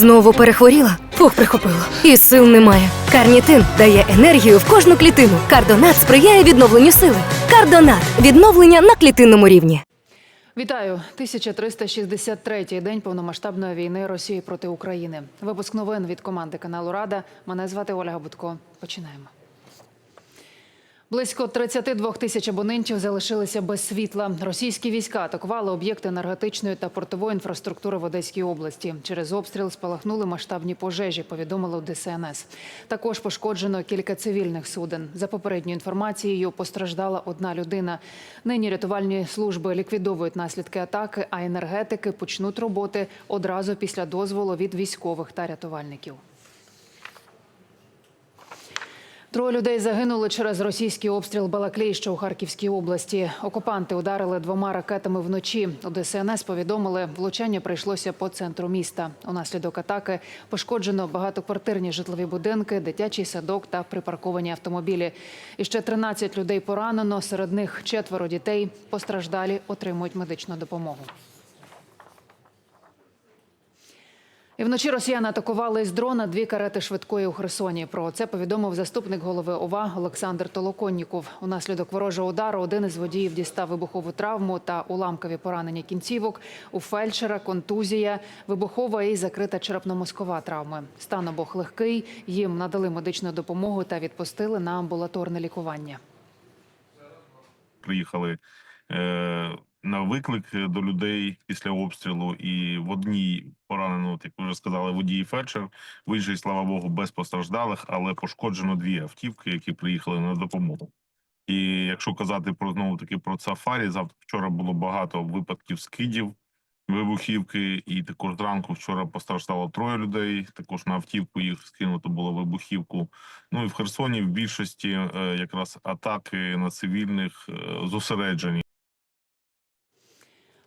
Знову перехворіла? Фух, прихопило. І сил немає. Карнітин дає енергію в кожну клітину. Кардонат сприяє відновленню сили. Кардонат відновлення на клітинному рівні. Вітаю! 1363-й день повномасштабної війни Росії проти України. Випуск новин від команди каналу Рада. Мене звати Ольга Будко. Починаємо. Близько 32 тисяч абонентів залишилися без світла. Російські війська атакували об'єкти енергетичної та портової інфраструктури в Одеській області. Через обстріл спалахнули масштабні пожежі, повідомили у ДСНС. Також пошкоджено кілька цивільних суден. За попередньою інформацією, постраждала одна людина. Нині рятувальні служби ліквідовують наслідки атаки, а енергетики почнуть роботи одразу після дозволу від військових та рятувальників. Троє людей загинули через російський обстріл Балаклійща у Харківській області. Окупанти ударили двома ракетами вночі. У ДСНС повідомили, влучання прийшлося по центру міста. Унаслідок атаки пошкоджено багатоквартирні житлові будинки, дитячий садок та припарковані автомобілі. І ще 13 людей поранено. Серед них четверо дітей. Постраждалі отримують медичну допомогу. І вночі росіяни атакували з дрона дві карети швидкої у Херсоні. Про це повідомив заступник голови ОВА Олександр Толоконніков. Унаслідок ворожого удару один із водіїв дістав вибухову травму та уламкові поранення кінцівок. У фельдшера контузія, вибухова і закрита черепно-мозкова травми. Стан обох легкий. Їм надали медичну допомогу та відпустили на амбулаторне лікування. приїхали е, на виклик до людей після обстрілу, і в одній поранено, як ви вже сказали, водій фельдшер. В слава Богу, без постраждалих, але пошкоджено дві автівки, які приїхали на допомогу. І якщо казати про знову таки про сафарі, завтра вчора було багато випадків скидів. Вибухівки, і також зранку вчора постраждало троє людей. Також на автівку їх скинуто було вибухівку. Ну і в Херсоні в більшості е, якраз атаки на цивільних е, зосереджені.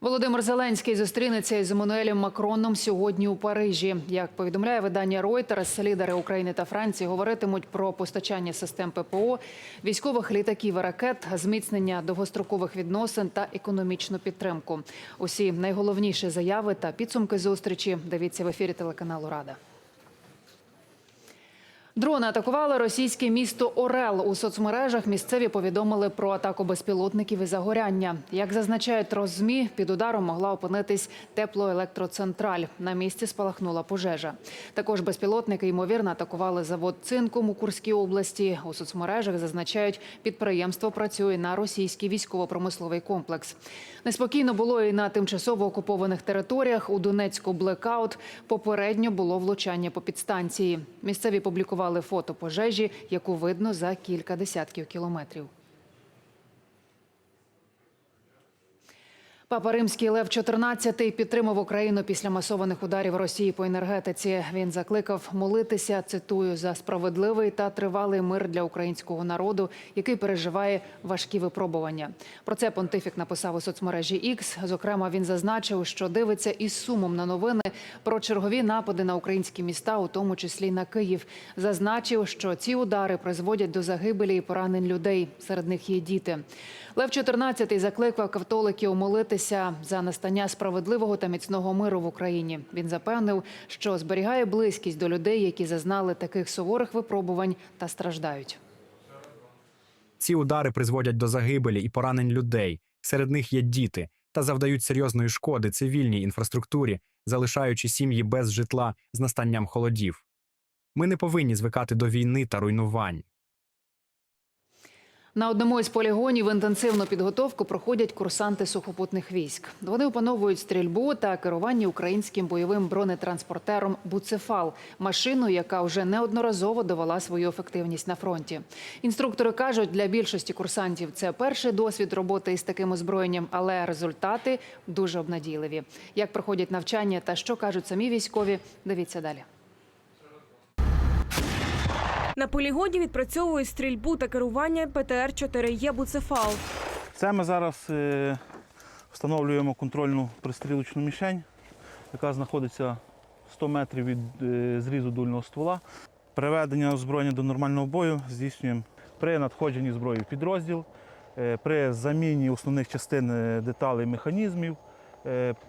Володимир Зеленський зустрінеться із Еммануелем Макроном сьогодні у Парижі. Як повідомляє видання Reuters, лідери України та Франції говоритимуть про постачання систем ППО, військових літаків і ракет, зміцнення довгострокових відносин та економічну підтримку. Усі найголовніші заяви та підсумки зустрічі дивіться в ефірі телеканалу Рада. Дрони атакували російське місто Орел. У соцмережах місцеві повідомили про атаку безпілотників і загоряння. Як зазначають Роззмі, під ударом могла опинитись теплоелектроцентраль. На місці спалахнула пожежа. Також безпілотники ймовірно атакували завод цинком у Курській області. У соцмережах зазначають, підприємство працює на російський військово-промисловий комплекс. Неспокійно було і на тимчасово окупованих територіях. У Донецьку блекаут попередньо було влучання по підстанції. Місцеві публікували фото пожежі, яку видно за кілька десятків кілометрів. Папа Римський Лев XIV підтримав Україну після масованих ударів Росії по енергетиці. Він закликав молитися, цитую, за справедливий та тривалий мир для українського народу, який переживає важкі випробування. Про це понтифік написав у соцмережі X. Зокрема, він зазначив, що дивиться із сумом на новини про чергові напади на українські міста, у тому числі на Київ. Зазначив, що ці удари призводять до загибелі і поранень людей. Серед них є діти. Лев XIV закликав католиків молитися за настання справедливого та міцного миру в Україні. Він запевнив, що зберігає близькість до людей, які зазнали таких суворих випробувань та страждають. Ці удари призводять до загибелі і поранень людей. Серед них є діти та завдають серйозної шкоди цивільній інфраструктурі, залишаючи сім'ї без житла з настанням холодів. Ми не повинні звикати до війни та руйнувань. На одному із полігонів інтенсивну підготовку проходять курсанти сухопутних військ. Вони опановують стрільбу та керування українським бойовим бронетранспортером Буцефал, машиною, яка вже неодноразово довела свою ефективність на фронті. Інструктори кажуть, для більшості курсантів це перший досвід роботи із таким озброєнням, але результати дуже обнадійливі. Як проходять навчання та що кажуть самі військові, дивіться далі. На полігоні відпрацьовують стрільбу та керування ПТР-4Е «Буцефал». Це ми зараз е, встановлюємо контрольну пристрілочну мішень, яка знаходиться 100 метрів від е, зрізу дульного ствола. Приведення озброєння до нормального бою здійснюємо при надходженні зброї в підрозділ, е, при заміні основних частин е, деталей механізмів, Е,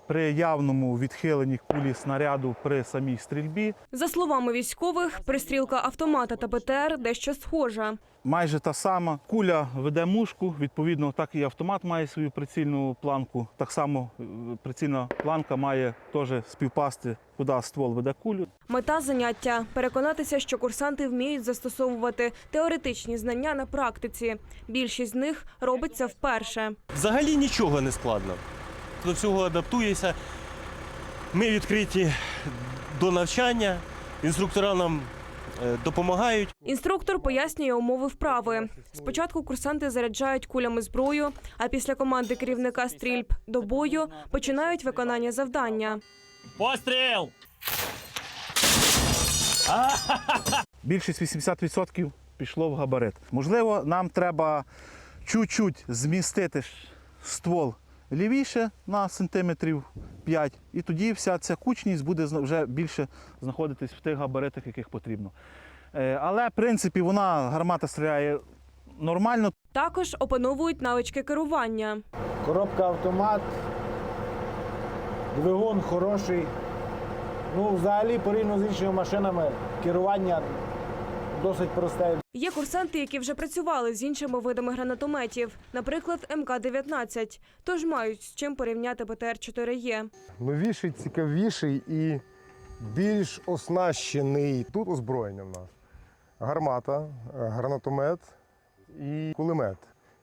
При явному відхиленні кулі снаряду при самій стрільбі За словами військових, пристрілка автомата та ПТР дещо схожа. майже та сама. Куля веде мушку, відповідно, так і автомат має свою прицільну планку. Так само е, прицільна планка має теж співпасти, куди ствол веде кулю. Мета заняття переконатися, що курсанти вміють застосовувати теоретичні знання на практиці. Більшість з них робиться вперше. Взагалі нічого не складно. До всього адаптуєшся. Ми відкриті до навчання, інструктора нам е, допомагають. Інструктор пояснює умови вправи. Спочатку курсанти заряджають кулями зброю, а після команди керівника стрільб до бою починають виконання завдання. Постріл! Більшість 80% пішло в габарит. Можливо, нам треба чуть-чуть змістити ствол лівіше на сантиметрів 5, і тоді вся ця кучність буде вже більше знаходитись в тих габаритах, яких потрібно. Е, Але, в принципі, вона гармата стріляє нормально, Також опановують навички керування. Коробка автомат, двигун хороший. Ну, взагалі, порівняно з іншими машинами, керування досить просте. Є курсанти, які вже працювали з іншими видами гранатометів, наприклад, МК-19, тож мають з чим порівняти БТР-4Е. новіший, цікавіший і більш оснащений. Тут озброєння в нас. Гармата, е, гранатомет і кулемет.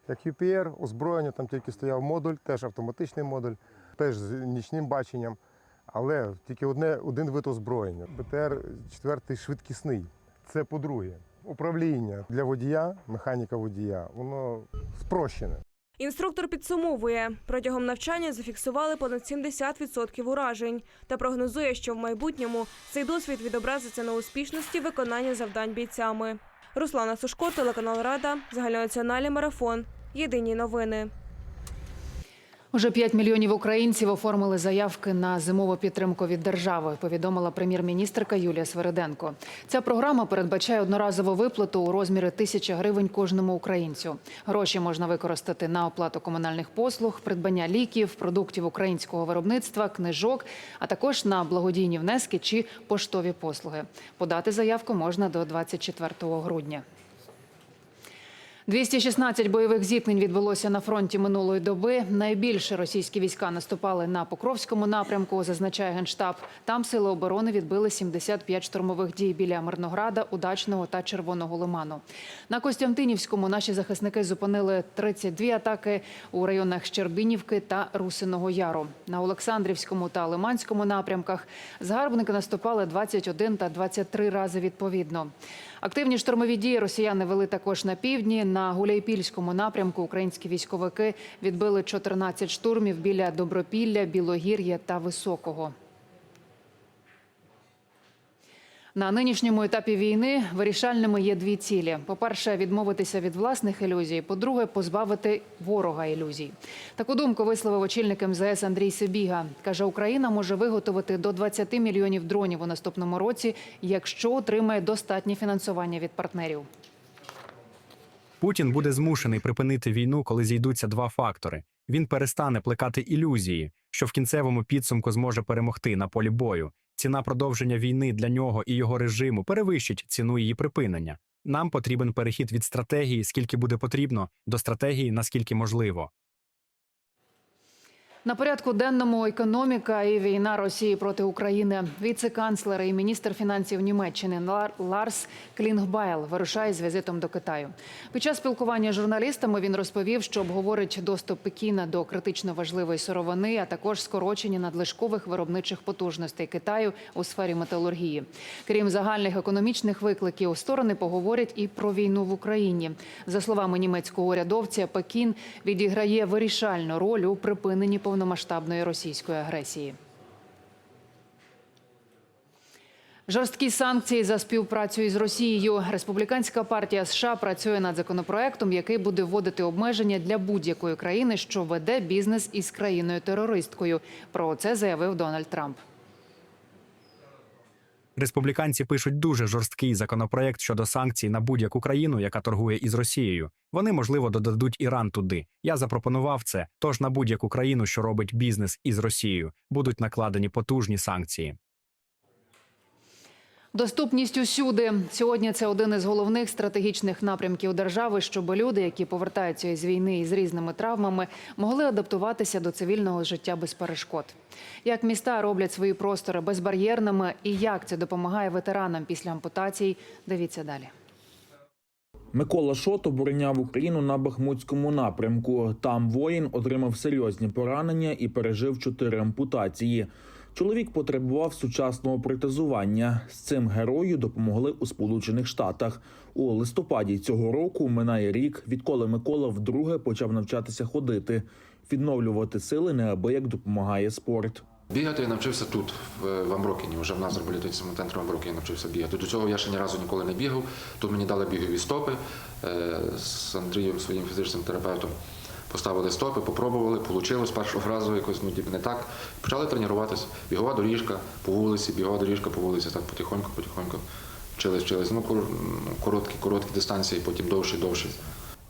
Як UPR, озброєння, там тільки стояв модуль, теж автоматичний модуль, теж з нічним баченням. Але тільки одне, один вид озброєння. БТР 4 швидкісний. Це по-друге. Управління для водія, механіка водія, воно спрощене. Інструктор підсумовує, протягом навчання зафіксували понад 70% уражень та прогнозує, що в майбутньому цей досвід відобразиться на успішності виконання завдань бійцями. Руслана Сушко, телеканал Рада, загальнонаціональний марафон. Єдині новини. Уже 5 мільйонів українців оформили заявки на зимову підтримку від держави. Повідомила прем'єр-міністрка Юлія Свериденко. Ця програма передбачає одноразову виплату у розмірі тисяча гривень кожному українцю. Гроші можна використати на оплату комунальних послуг, придбання ліків, продуктів українського виробництва, книжок, а також на благодійні внески чи поштові послуги. Подати заявку можна до 24 грудня. 216 бойових зіткнень відбулося на фронті минулої доби. Найбільше російські війська наступали на Покровському напрямку, зазначає генштаб. Там сили оборони відбили 75 штурмових дій біля Мирнограда, Удачного та Червоного лиману. На Костянтинівському наші захисники зупинили 32 атаки у районах Щербинівки та Русиного Яру. На Олександрівському та Лиманському напрямках загарбники наступали 21 та 23 рази відповідно. Активні штурмові дії росіяни вели також на півдні. На Гуляйпільському напрямку українські військовики відбили 14 штурмів біля Добропілля, Білогір'я та Високого. На нинішньому етапі війни вирішальними є дві цілі: по-перше, відмовитися від власних ілюзій. По-друге, позбавити ворога ілюзій. Таку думку висловив очільник МЗС Андрій Сибіга. каже, Україна може виготовити до 20 мільйонів дронів у наступному році, якщо отримає достатнє фінансування від партнерів. Путін буде змушений припинити війну, коли зійдуться два фактори. Він перестане плекати ілюзії, що в кінцевому підсумку зможе перемогти на полі бою. Ціна продовження війни для нього і його режиму перевищить ціну її припинення. Нам потрібен перехід від стратегії, скільки буде потрібно, до стратегії, наскільки можливо. На порядку денному економіка і війна Росії проти України. Віце-канцлер і міністр фінансів Німеччини Лар- Ларс Клінгбайл вирушає з візитом до Китаю. Під час спілкування з журналістами він розповів, що обговорить доступ Пекіна до критично важливої сировини, а також скорочення надлишкових виробничих потужностей Китаю у сфері металургії. Крім загальних економічних викликів, сторони поговорять і про війну в Україні. За словами німецького урядовця, Пекін відіграє вирішальну роль у припиненні повномасштабної російської агресії. Жорсткі санкції за співпрацю із Росією. Республіканська партія США працює над законопроектом, який буде вводити обмеження для будь-якої країни, що веде бізнес із країною терористкою. Про це заявив Дональд Трамп. Республіканці пишуть дуже жорсткий законопроект щодо санкцій на будь-яку країну, яка торгує із Росією. Вони, можливо, додадуть Іран туди. Я запропонував це. Тож на будь-яку країну, що робить бізнес із Росією, будуть накладені потужні санкції. Доступність усюди сьогодні це один із головних стратегічних напрямків держави, щоб люди, які повертаються із війни із різними травмами, могли адаптуватися до цивільного життя без перешкод. Як міста роблять свої простори безбар'єрними і як це допомагає ветеранам після ампутацій, дивіться далі. Микола Шот обороняв Україну на Бахмутському напрямку. Там воїн отримав серйозні поранення і пережив чотири ампутації. Чоловік потребував сучасного протезування. З цим герою допомогли у Сполучених Штатах. У листопаді цього року минає рік, відколи Микола вдруге почав навчатися ходити. Відновлювати сили неабияк допомагає спорт. Бігати я навчився тут, в, в Амброкіні. Вже в нас реабілітаційному центрі Амброкіні навчився бігати. До цього я ще ні разу ніколи не бігав. Тут мені дали бігові стопи е, з Андрієм, своїм фізичним терапевтом. Поставили стопи, попробували, вийшло з першого разу якось ну, не так. Почали тренуватися. Бігова доріжка по вулиці, бігова доріжка по вулиці, так потихоньку, потихоньку. Вчились, вчились. Ну, короткі, короткі дистанції, потім довші, довші.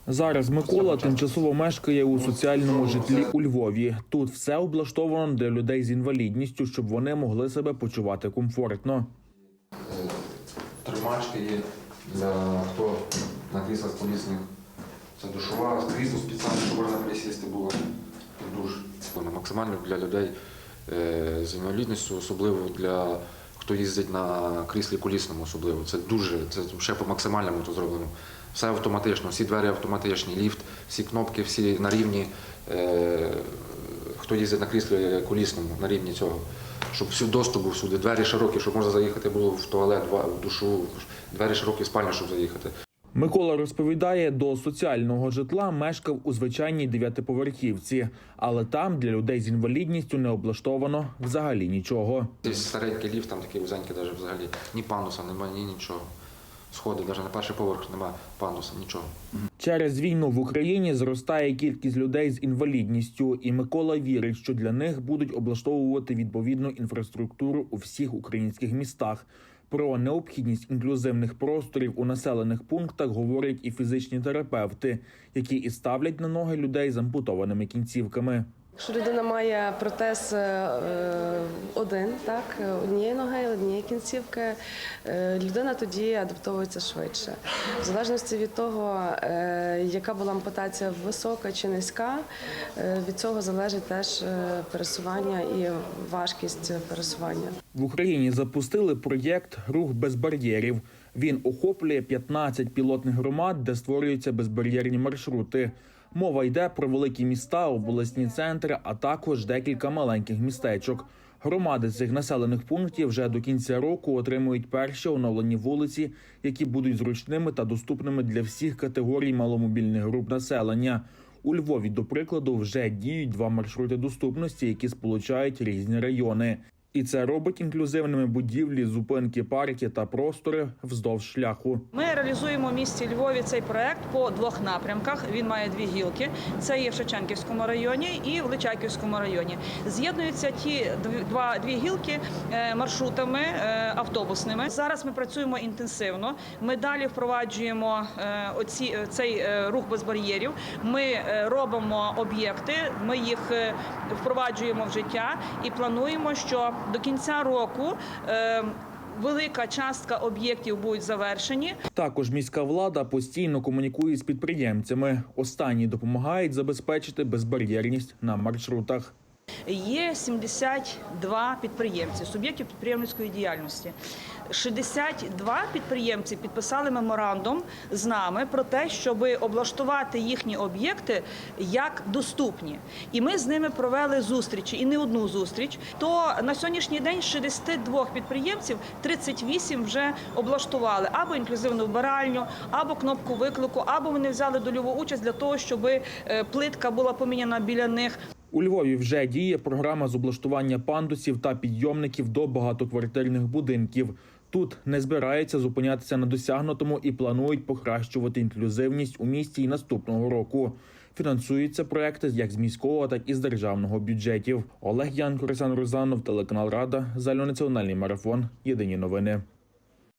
Зараз Микола тимчасово мешкає у соціальному житлі у Львові. Тут все облаштовано для людей з інвалідністю, щоб вони могли себе почувати комфортно. Тримачки є для хто на кріслах колісних. Це душова, крісло спеціально, щоб можна присісти було. Душ. Максимально для людей е, з інвалідністю, особливо для хто їздить на кріслі колісному, особливо. Це дуже, це ще по максимальному то зроблено. Все автоматично, всі двері автоматичні, ліфт, всі кнопки, всі на рівні. Е, хто їздить на кріслі колісному, на рівні цього. Щоб всю доступ був всюди, двері широкі, щоб можна заїхати було в туалет, в душу, двері широкі в спальню, щоб заїхати. Микола розповідає, до соціального житла мешкав у звичайній дев'ятиповерхівці, але там для людей з інвалідністю не облаштовано взагалі нічого. Цей старенький ліфт, там такий вузенький, навіть взагалі. Ні пандуса, немає, ні нічого. Сходи, навіть на перший поверх немає пандуса, нічого. Через війну в Україні зростає кількість людей з інвалідністю, і Микола вірить, що для них будуть облаштовувати відповідну інфраструктуру у всіх українських містах. Про необхідність інклюзивних просторів у населених пунктах говорять і фізичні терапевти, які і ставлять на ноги людей з ампутованими кінцівками. Якщо людина має протез е, один, так, однієї ноги, однієї кінцівки, е, людина тоді адаптовується швидше. В залежності від того, е, яка була ампутація висока чи низька, е, від цього залежить теж е, пересування і важкість пересування. В Україні запустили проєкт Рух без бар'єрів. Він охоплює 15 пілотних громад, де створюються безбар'єрні маршрути. Мова йде про великі міста, обласні центри, а також декілька маленьких містечок. Громади цих населених пунктів вже до кінця року отримують перші оновлені вулиці, які будуть зручними та доступними для всіх категорій маломобільних груп населення. У Львові, до прикладу, вже діють два маршрути доступності, які сполучають різні райони. І це робить інклюзивними будівлі, зупинки, парки та простори вздовж шляху. Ми реалізуємо в місті Львові цей проект по двох напрямках. Він має дві гілки. Це є в Шевченківському районі і в Личаківському районі. З'єднуються ті два дві гілки е, маршрутами е, автобусними. Зараз ми працюємо інтенсивно. Ми далі впроваджуємо е, оці цей рух без бар'єрів. Ми робимо об'єкти. Ми їх впроваджуємо в життя і плануємо, що до кінця року. е, Велика частка об'єктів будуть завершені. Також міська влада постійно комунікує з підприємцями. Останні допомагають забезпечити безбар'єрність на маршрутах. Є 72 підприємці, суб'єктів підприємницької діяльності. 62 підприємці підписали меморандум з нами про те, щоб облаштувати їхні об'єкти як доступні. І ми з ними провели зустрічі і не одну зустріч. То на сьогоднішній день з 62 підприємців 38 вже облаштували або інклюзивну вбиральню, або кнопку виклику, або вони взяли дольову участь для того, щоб е, плитка була поміняна біля них. У Львові вже діє програма з облаштування пандусів та підйомників до багатоквартирних будинків. Тут не збирається зупинятися на досягнутому і планують покращувати інклюзивність у місті і наступного року. Фінансуються проекти як з міського, так і з державного бюджетів. Олег Янко, Руслан Рузанов, телеканал Рада, загальнонаціональний марафон. Єдині новини.